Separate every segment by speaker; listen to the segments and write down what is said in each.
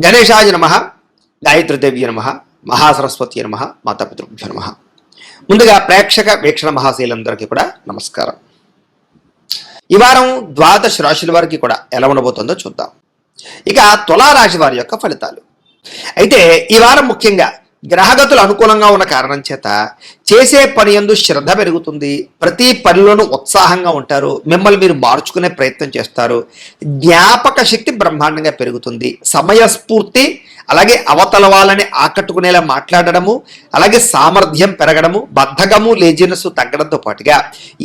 Speaker 1: గణేశాయ నమ గాయత్రిదేవ్య నమ మహాసరస్వతి నమ మాతాపితృభ్య నమ. ముందుగా ప్రేక్షక వీక్షణ మహాశీలందరికీ కూడా నమస్కారం. ఈ వారం ద్వాదశ రాశుల వారికి కూడా ఎలా ఉండబోతుందో చూద్దాం. ఇక తులారాశి వారి యొక్క ఫలితాలు. అయితే ఈ వారం ముఖ్యంగా గ్రహగతులు అనుకూలంగా ఉన్న కారణం చేత చేసే పని ఎందు శ్రద్ధ పెరుగుతుంది. ప్రతి పనిలోనూ ఉత్సాహంగా ఉంటారు. మిమ్మల్ని మీరు మార్చుకునే ప్రయత్నం చేస్తారు. జ్ఞాపక శక్తి బ్రహ్మాండంగా పెరుగుతుంది. సమయస్ఫూర్తి అలాగే అవతల వాళ్ళని ఆకట్టుకునేలా మాట్లాడడము అలాగే సామర్థ్యం పెరగడము బద్ధకము లేజినెస్ తగ్గడంతో పాటుగా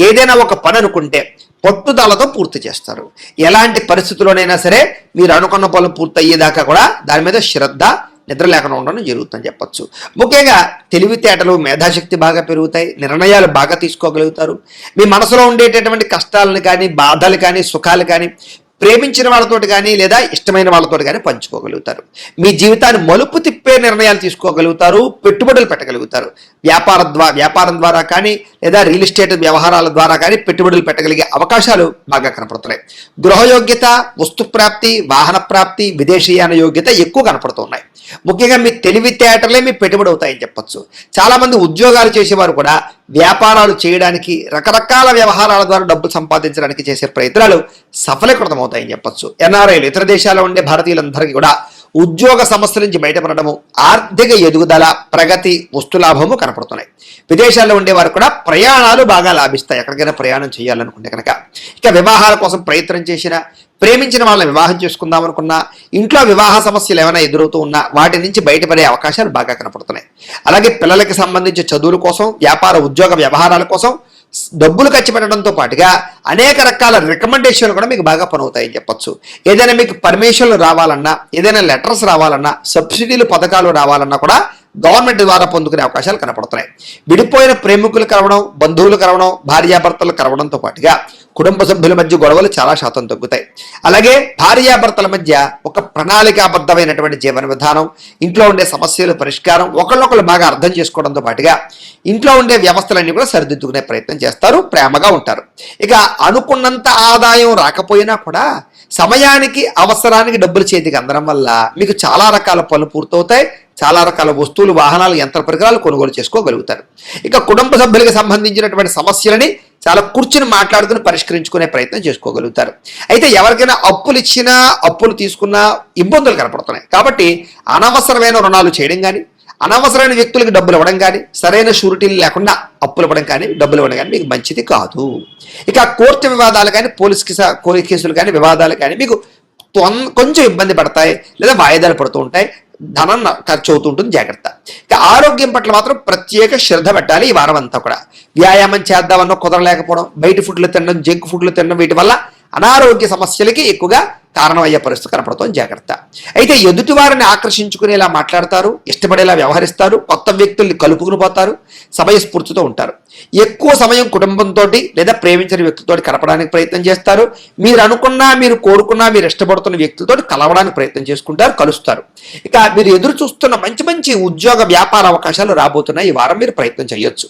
Speaker 1: ఏదైనా ఒక పని అనుకుంటే పట్టుదలతో పూర్తి చేస్తారు. ఎలాంటి పరిస్థితుల్లోనైనా సరే మీరు అనుకున్న పనులు పూర్తయ్యేదాకా కూడా దాని మీద శ్రద్ధ నిద్ర లేకుండా ఉండడం జరుగుతుందని చెప్పచ్చు. ముఖ్యంగా తెలివితేటలు మేధాశక్తి బాగా పెరుగుతాయి నిర్ణయాలు బాగా తీసుకోగలుగుతారు. మీ మనసులో ఉండేటటువంటి కష్టాలను కానీ బాధలు కానీ సుఖాలు కానీ ప్రేమించిన వాళ్ళతోటి కానీ లేదా ఇష్టమైన వాళ్ళతో కానీ పంచుకోగలుగుతారు. మీ జీవితాన్ని మలుపు తిప్పే నిర్ణయాలు తీసుకోగలుగుతారు పెట్టుబడులు పెట్టగలుగుతారు. వ్యాపార ద్వారా వ్యాపారం ద్వారా కానీ లేదా రియల్ ఎస్టేట్ వ్యవహారాల ద్వారా కానీ పెట్టుబడులు పెట్టగలిగే అవకాశాలు బాగా కనపడుతున్నాయి. గృహయోగ్యత వస్తు ప్రాప్తి వాహన ప్రాప్తి విదేశీయాన యోగ్యత ఎక్కువ కనపడుతున్నాయి. ముఖ్యంగా మీ తెలివితేటలే మీ పెట్టుబడి అవుతాయని చెప్పొచ్చు. చాలామంది ఉద్యోగాలు చేసేవారు కూడా వ్యాపారాలు చేయడానికి రకరకాల వ్యవహారాల ద్వారా డబ్బులు సంపాదించడానికి చేసే ప్రయత్నాలు సఫలీకృతం అవుతాయని చెప్పొచ్చు. ఎన్ఆర్ఐలు ఇతర దేశాల్లో ఉండే భారతీయులందరికీ కూడా ఉద్యోగ సమస్యల నుంచి బయటపడడము ఆర్థిక ఎదుగుదల ప్రగతి వస్తులాభము కనపడుతున్నాయి. విదేశాల్లో ఉండేవారు కూడా ప్రయాణాలు బాగా లాభిస్తాయి. ఎక్కడికైనా ప్రయాణం చేయాలనుకుంటే కనుక. ఇక వివాహాల కోసం ప్రయత్నం చేసిన ప్రేమించిన వాళ్ళని వివాహం చేసుకుందాం అనుకున్నా ఇంట్లో వివాహ సమస్యలు ఏమైనా ఎదురవుతూ ఉన్నా వాటి నుంచి బయటపడే అవకాశాలు బాగా కనపడుతున్నాయి. అలాగే పిల్లలకి సంబంధించి చదువుల కోసం వ్యాపార ఉద్యోగ వ్యవహారాల కోసం డబ్బులు ఖర్చు పెట్టడంతో పాటుగా అనేక రకాల రికమెండేషన్లు కూడా మీకు బాగా పనవుతాయని చెప్పొచ్చు. ఏదైనా మీకు పర్మిషన్లు రావాలన్నా ఏదైనా లెటర్స్ రావాలన్నా సబ్సిడీలు పథకాలు రావాలన్నా కూడా గవర్నమెంట్ ద్వారా పొందుకునే అవకాశాలు కనపడుతున్నాయి. విడిపోయిన ప్రేమికులు కలవడం బంధువులు కలవడం భార్యాభర్తలు కలవడంతో పాటుగా కుటుంబ సభ్యుల మధ్య గొడవలు చాలా శాతం తగ్గుతాయి. అలాగే భార్యాభర్తల మధ్య ఒక ప్రణాళికాబద్ధమైనటువంటి జీవన విధానం ఇంట్లో ఉండే సమస్యల పరిష్కారం ఒకళ్ళొకళ్ళు బాగా అర్థం చేసుకోవడంతో పాటుగా ఇంట్లో ఉండే వ్యవస్థలన్నీ కూడా సరిదిద్దుకునే ప్రయత్నం చేస్తారు ప్రేమగా ఉంటారు. ఇక అనుకున్నంత ఆదాయం రాకపోయినా కూడా సమయానికి అవసరానికి డబ్బులు చేతికి అందడం వల్ల మీకు చాలా రకాల పనులు పూర్తవుతాయి చాలా రకాల వస్తువులు వాహనాలు యంత్ర పరికరాలు కొనుగోలు చేసుకోగలుగుతారు. ఇక కుటుంబ సభ్యులకు సంబంధించినటువంటి సమస్యలని చాలా కూర్చుని మాట్లాడుకుని పరిష్కరించుకునే ప్రయత్నం చేసుకోగలుగుతారు. అయితే ఎవరికైనా అప్పులు ఇచ్చినా అప్పులు తీసుకున్నా ఇబ్బందులు కనపడుతున్నాయి. కాబట్టి అనవసరమైన రుణాలు చేయడం కానీ అనవసరమైన వ్యక్తులకు డబ్బులు ఇవ్వడం కానీ సరైన షూరిటీలు లేకుండా అప్పులు ఇవ్వడం కానీ డబ్బులు ఇవ్వడం కానీ మీకు మంచిది కాదు. ఇక కోర్టు వివాదాలు కానీ పోలీస్ కేస- పోలీస్ కేసులు కానీ వివాదాలు కానీ మీకు కొంచెం ఇబ్బంది పడతాయి లేదా వాయిదాలు పడుతూ ఉంటాయి. ధనం ఖర్చు అవుతుంటుంది జాగ్రత్త. ఇక ఆరోగ్యం పట్ల మాత్రం ప్రత్యేక శ్రద్ధ పెట్టాలి ఈ వారం అంతా కూడా. వ్యాయామం చేద్దామన్నా కుదరలేకపోవడం బయట ఫుడ్లు తినడం జంక్ ఫుడ్లు తినడం వీటి వల్ల అనారోగ్య సమస్యలకి ఎక్కువగా కారణమయ్యే పరిస్థితి కనపడుతుంది జాగ్రత్త. అయితే ఎదుటి వారిని ఆకర్షించుకునేలా మాట్లాడతారు ఇష్టపడేలా వ్యవహరిస్తారు కొత్త వ్యక్తుల్ని కలుపుకుని పోతారు సమయస్ఫూర్తితో ఉంటారు. ఎక్కువ సమయం కుటుంబంతో లేదా ప్రేమించిన వ్యక్తితో కలపడానికి ప్రయత్నం చేస్తారు. మీరు అనుకున్నా మీరు కోరుకున్నా మీరు ఇష్టపడుతున్న వ్యక్తితో కలవడానికి ప్రయత్నం చేసుకుంటారు కలుస్తారు. ఇక మీరు ఎదురు చూస్తున్న మంచి మంచి ఉద్యోగ వ్యాపార అవకాశాలు రాబోతున్నాయి. ఈ వారం మీరు ప్రయత్నం చేయొచ్చు.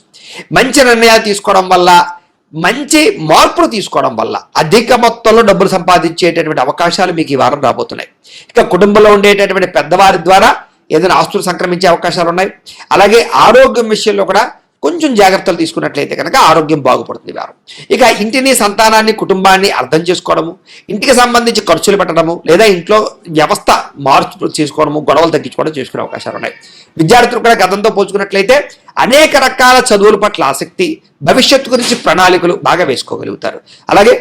Speaker 1: మంచి నిర్ణయాలు తీసుకోవడం వల్ల మంచి మార్పులు తీసుకోవడం వల్ల అధిక మొత్తంలో డబ్బులు సంపాదించేటటువంటి అవకాశాలు మీకు ఈ వారం రాబోతున్నాయి. ఇక కుటుంబంలో ఉండేటటువంటి పెద్దవారి ద్వారా ఏదైనా ఆస్తులు సంక్రమించే అవకాశాలు ఉన్నాయి. అలాగే ఆరోగ్యం విషయంలో కూడా కొంచెం జాగ్రత్తలు తీసుకున్నట్లయితే కనుక ఆరోగ్యం బాగుపడుతుంది వారు. ఇక ఇంటిని సంతానాన్ని కుటుంబాన్ని అర్థం చేసుకోవడము ఇంటికి సంబంధించి ఖర్చులు పెట్టడము లేదా ఇంట్లో వ్యవస్థ మార్పు చేసుకోవడము గొడవలు తగ్గించుకోవడం చేసుకునే అవకాశాలు ఉన్నాయి. విద్యార్థులు కూడా గతంతో పోల్చుకున్నట్లయితే అనేక రకాల చదువుల పట్ల ఆసక్తి భవిష్యత్తు గురించి ప్రణాళికలు బాగా వేసుకోగలుగుతారు. అలాగే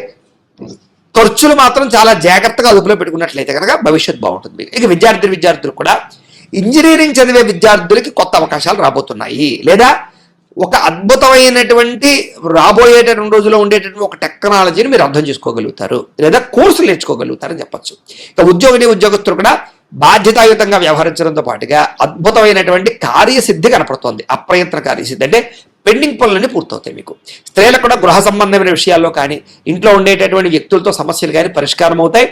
Speaker 1: ఖర్చులు మాత్రం చాలా జాగ్రత్తగా అదుపులో పెట్టుకున్నట్లయితే కనుక భవిష్యత్ బాగుంటుంది. ఇక విద్యార్థి విద్యార్థులు కూడా ఇంజనీరింగ్ చదివే విద్యార్థులకి కొత్త అవకాశాలు రాబోతున్నాయి. లేదా ఒక అద్భుతమైనటువంటి రాబోయేటటువంటి రోజుల్లో ఉండేటటువంటి ఒక టెక్నాలజీని మీరు అర్థం చేసుకోగలుగుతారు లేదా కోర్సులు నేర్చుకోగలుగుతారని చెప్పొచ్చు. ఇక ఉద్యోగిని ఉద్యోగస్తులు కూడా బాధ్యతాయుతంగా వ్యవహరించడంతో పాటుగా అద్భుతమైనటువంటి కార్యసిద్ధి కనపడుతోంది. అప్రయత్న కార్యసిద్ధి అంటే పెండింగ్ పనులన్నీ పూర్తవుతాయి మీకు. స్త్రీలకు కూడా గృహ సంబంధమైన విషయాల్లో కానీ ఇంట్లో ఉండేటటువంటి వ్యక్తులతో సమస్యలు కానీ పరిష్కారం అవుతాయి.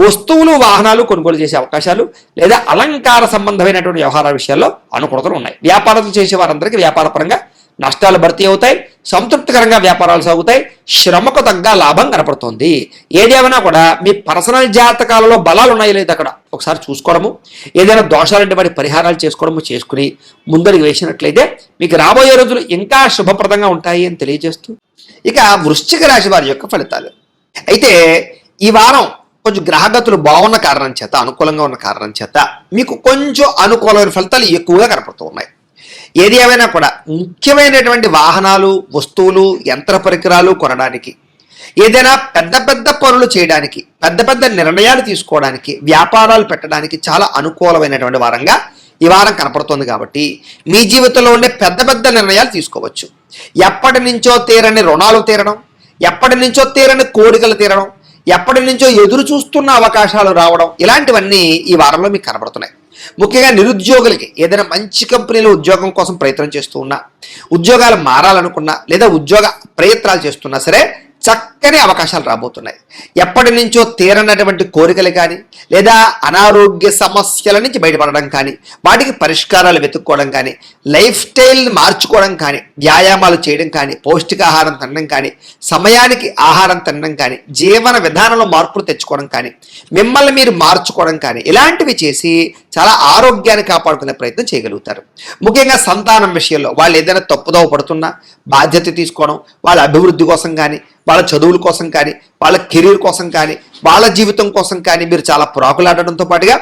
Speaker 1: వస్తువులు వాహనాలు కొనుగోలు చేసే అవకాశాలు లేదా అలంకార సంబంధమైనటువంటి వ్యవహారాల విషయాల్లో అనుకూలతలు ఉన్నాయి. వ్యాపారాలు చేసే వారందరికీ వ్యాపార పరంగా నష్టాలు భర్తీ అవుతాయి సంతృప్తికరంగా వ్యాపారాలు సాగుతాయి శ్రమకు తగ్గ లాభం కనపడుతుంది. ఏదేమైనా కూడా మీ పర్సనల్ జాతకాలలో బలాలు ఉన్నాయో లేదు అక్కడ? ఒకసారి చూసుకోవడము ఏదైనా దోషాలంటే వాటి పరిహారాలు చేసుకోవడము చేసుకుని ముందరికి వేసినట్లయితే మీకు రాబోయే రోజులు ఇంకా శుభప్రదంగా ఉంటాయి అని తెలియజేస్తూ ఇక వృశ్చిక రాశి వారి యొక్క ఫలితాలు. అయితే ఈ వారం కొంచెం గ్రహగతులు బాగున్న కారణం చేత అనుకూలంగా ఉన్న కారణం చేత మీకు కొంచెం అనుకూలమైన ఫలితాలు ఎక్కువగా కనపడుతూ ఉన్నాయి. ఏది ఏమైనా కూడా ముఖ్యమైనటువంటి వాహనాలు వస్తువులు యంత్ర పరికరాలు కొనడానికి ఏదైనా పెద్ద పెద్ద పనులు చేయడానికి పెద్ద పెద్ద నిర్ణయాలు తీసుకోవడానికి వ్యాపారాలు పెట్టడానికి చాలా అనుకూలమైనటువంటి వారంగా ఈ వారం కనపడుతుంది కాబట్టి మీ జీవితంలో ఉండే పెద్ద పెద్ద నిర్ణయాలు తీసుకోవచ్చు. ఎప్పటి నుంచో తీరని రుణాలు తీరడం ఎప్పటి నుంచో తీరని కోరికలు తీరడం ఎప్పటి నుంచో ఎదురు చూస్తున్న అవకాశాలు రావడం ఇలాంటివన్నీ ఈ వారంలో మీకు కనబడుతున్నాయి. ముఖ్యంగా నిరుద్యోగులకి ఏదైనా మంచి కంపెనీలో ఉద్యోగం కోసం ప్రయత్నం చేస్తూ ఉన్నా ఉద్యోగాలు మారాలనుకున్నా లేదా ఉద్యోగ ప్రయత్నాలు చేస్తున్నా సరే చక్క చక్కని అవకాశాలు రాబోతున్నాయి. ఎప్పటి నుంచో తీరనటువంటి కోరికలు కానీ లేదా అనారోగ్య సమస్యల నుంచి బయటపడడం కానీ వాటికి పరిష్కారాలు వెతుక్కోవడం కానీ లైఫ్ స్టైల్ మార్చుకోవడం కానీ వ్యాయామాలు చేయడం కానీ పౌష్టికాహారం తినడం కానీ సమయానికి ఆహారం తినడం కానీ జీవన విధానంలో మార్పులు తెచ్చుకోవడం కానీ మిమ్మల్ని మీరు మార్చుకోవడం కానీ ఇలాంటివి చేసి చాలా ఆరోగ్యాన్ని కాపాడుకునే ప్రయత్నం చేయగలుగుతారు. ముఖ్యంగా సంతానం విషయంలో వాళ్ళు ఏదైనా తప్పుదోవ పడుతున్నా బాధ్యత తీసుకోవడం వాళ్ళ అభివృద్ధి కోసం కానీ వాళ్ళ చదువు చదువుల కోసం కానీ వాళ్ళ కెరీర్ కోసం కానీ వాళ్ళ జీవితం కోసం కానీ మీరు చాలా ప్రాకులాడడంతో పాటుగా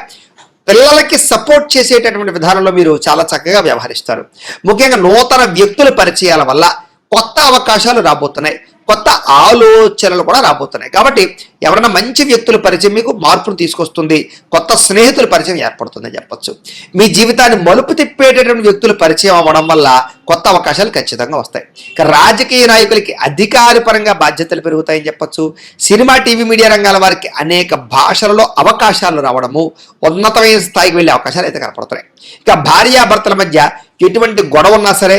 Speaker 1: పిల్లలకి సపోర్ట్ చేసేటటువంటి విధానంలో మీరు చాలా చక్కగా వ్యవహరిస్తారు. ముఖ్యంగా నూతన వ్యక్తుల పరిచయాల వల్ల కొత్త అవకాశాలు రాబోతున్నాయి. కొత్త ఆలోచనలు కూడా రాబోతున్నాయి. కాబట్టి ఎవరైనా మంచి వ్యక్తుల పరిచయం మీకు మార్పును తీసుకొస్తుంది కొత్త స్నేహితుల పరిచయం ఏర్పడుతుందని చెప్పొచ్చు. మీ జీవితాన్ని మలుపు తిప్పేటటువంటి వ్యక్తుల పరిచయం అవ్వడం వల్ల కొత్త అవకాశాలు ఖచ్చితంగా వస్తాయి. రాజకీయ నాయకులకి అధికారపరంగా బాధ్యతలు పెరుగుతాయని చెప్పొచ్చు. సినిమా టీవీ మీడియా రంగాల వారికి అనేక భాషలలో అవకాశాలు రావడము ఉన్నతమైన స్థాయికి వెళ్ళే అవకాశాలు అయితే కనపడుతున్నాయి. ఇక భార్యాభర్తల మధ్య ఎటువంటి గొడవ ఉన్నా సరే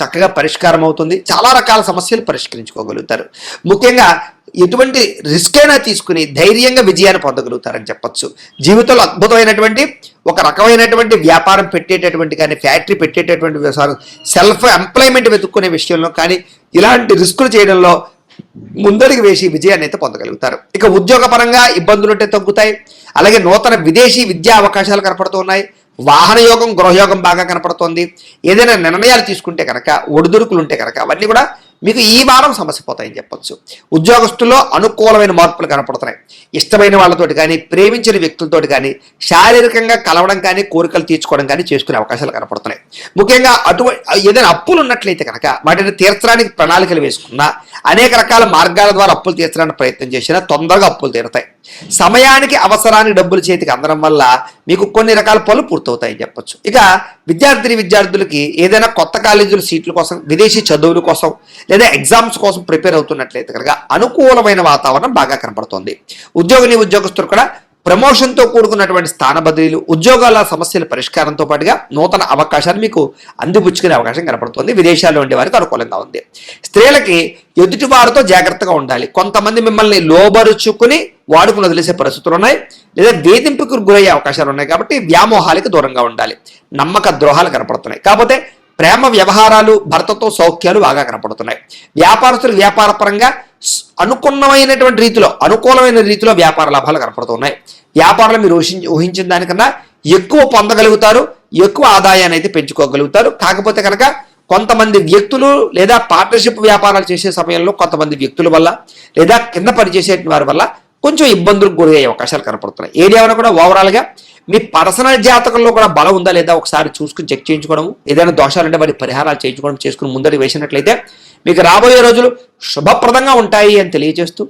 Speaker 1: చక్కగా పరిష్కారం అవుతుంది. చాలా రకాల సమస్యలు పరిష్కరించుకోగలుగుతారు. ముఖ్యంగా ఎటువంటి రిస్క్ అయినా తీసుకుని ధైర్యంగా విజయాన్ని పొందగలుగుతారని చెప్పొచ్చు. జీవితంలో అద్భుతమైనటువంటి ఒక రకమైనటువంటి వ్యాపారం పెట్టేటటువంటి కానీ ఫ్యాక్టరీ పెట్టేటటువంటి వ్యవసాయం సెల్ఫ్ ఎంప్లాయ్మెంట్ వెతుక్కునే విషయంలో కానీ ఇలాంటి రిస్కులు చేయడంలో ముందడికి వేసి విజయాన్ని అయితే పొందగలుగుతారు. ఇక ఉద్యోగపరంగా ఇబ్బందులు ఉంటే తగ్గుతాయి. అలాగే నూతన విదేశీ విద్యా అవకాశాలు కనపడుతూ ఉన్నాయి. వాహన యోగం గృహయోగం బాగా కనపడుతోంది. ఏదైనా నిర్ణయాలు తీసుకుంటే కనుక ఒడిదుడుకులు ఉంటే కనుక అవన్నీ కూడా మీకు ఈ వారం సమస్య పోతాయని చెప్పొచ్చు. ఉద్యోగస్తుల్లో అనుకూలమైన మార్పులు కనపడుతున్నాయి. ఇష్టమైన వాళ్ళతోటి కానీ ప్రేమించిన వ్యక్తులతోటి కానీ శారీరకంగా కలవడం కానీ కోరికలు తీర్చుకోవడం కానీ చేసుకునే అవకాశాలు కనపడుతున్నాయి. ముఖ్యంగా అటువంటి ఏదైనా అప్పులు ఉన్నట్లయితే కనుక వాటిని తీర్చడానికి ప్రణాళికలు వేసుకున్నా అనేక రకాల మార్గాల ద్వారా అప్పులు తీర్చడానికి ప్రయత్నం చేసినా తొందరగా అప్పులు తీరుతాయి. సమయానికి అవసరానికి డబ్బులు చేతికి అందడం వల్ల మీకు కొన్ని రకాల పనులు పూర్తవుతాయని చెప్పొచ్చు. ఇక విద్యార్థిని విద్యార్థులకి ఏదైనా కొత్త కాలేజీల సీట్ల కోసం విదేశీ చదువుల కోసం లేదా ఎగ్జామ్స్ కోసం ప్రిపేర్ అవుతున్నట్లయితే కనుక అనుకూలమైన వాతావరణం బాగా కనపడుతోంది. ఉద్యోగిని ఉద్యోగస్తులు కూడా ప్రమోషన్తో కూడుకున్నటువంటి స్థాన బదిలీలు ఉద్యోగాల సమస్యల పరిష్కారంతో పాటుగా నూతన అవకాశాలు మీకు అందిపుచ్చుకునే అవకాశం కనపడుతుంది. విదేశాల్లో ఉండే వారికి అనుకూలంగా ఉంది. స్త్రీలకి ఎదుటి వారితో జాగ్రత్తగా ఉండాలి. కొంతమంది మిమ్మల్ని లోబరుచుకుని వాడుకుని వదిలేసే పరిస్థితులు ఉన్నాయి. లేదా వేధింపుకు గురయ్యే అవకాశాలు ఉన్నాయి కాబట్టి వ్యామోహాలకు దూరంగా ఉండాలి. నమ్మక ద్రోహాలు కనపడుతున్నాయి. కాకపోతే ప్రేమ వ్యవహారాలు భర్తతో సౌఖ్యాలు బాగా కనపడుతున్నాయి. వ్యాపారస్తులు వ్యాపారపరంగా అనుకున్నమైనటువంటి రీతిలో అనుకూలమైన రీతిలో వ్యాపార లాభాలు కనపడుతున్నాయి. వ్యాపారాలు మీరు ఊహించిన దానికన్నా ఎక్కువ పొందగలుగుతారు ఎక్కువ ఆదాయాన్ని అయితే పెంచుకోగలుగుతారు. కాకపోతే కనుక కొంతమంది వ్యక్తులు లేదా పార్ట్నర్షిప్ వ్యాపారాలు చేసే సమయంలో కొంతమంది వ్యక్తుల వల్ల లేదా కింద పనిచేసే వారి వల్ల కొంచెం ఇబ్బందులకు గురయ్యే అవకాశాలు కనపడుతున్నాయి. ఏరియాలో కూడా ఓవరాల్గా మీ పర్సనల్ జాతకంలో కూడా బలం ఉందా లేదా ఒకసారి చూసుకుని చెక్ చేయించుకోవడం ఏదైనా దోషాలు ఉంటే వాటి పరిహారాలు చేయించుకోవడం చేసుకుని ముందడి వేసినట్లయితే మీకు రాబోయే రోజులు శుభప్రదంగా ఉంటాయి అని తెలియజేస్తూ